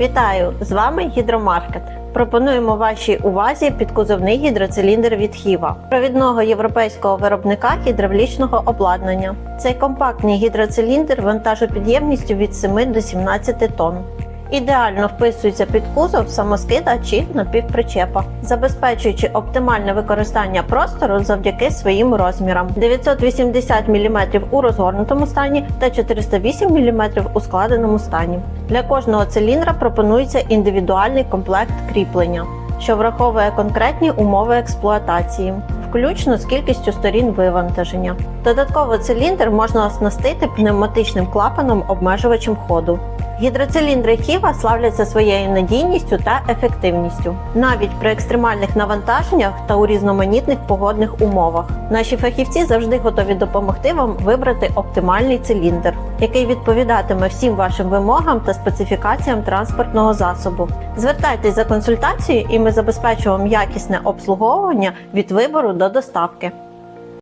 Вітаю! З вами Гідромаркет. Пропонуємо вашій увазі підкузовний гідроциліндр від Хіва, провідного європейського виробника гідравлічного обладнання. Цей компактний гідроциліндр вантажопідємністю від 7 до 17 тонн. Ідеально вписується під кузов самоскида чи напівпричепа, забезпечуючи оптимальне використання простору завдяки своїм розмірам 980 мм у розгорнутому стані та 408 мм у складеному стані. Для кожного циліндра пропонується індивідуальний комплект кріплення, що враховує конкретні умови експлуатації, включно з кількістю сторін вивантаження. Додатково циліндр можна оснастити пневматичним клапаном обмежувачем ходу. Гідроциліндри Хіва славляться своєю надійністю та ефективністю, навіть при екстремальних навантаженнях та у різноманітних погодних умовах. Наші фахівці завжди готові допомогти вам вибрати оптимальний циліндр, який відповідатиме всім вашим вимогам та специфікаціям транспортного засобу. Звертайтесь за консультацією, і ми забезпечуємо якісне обслуговування від вибору до доставки.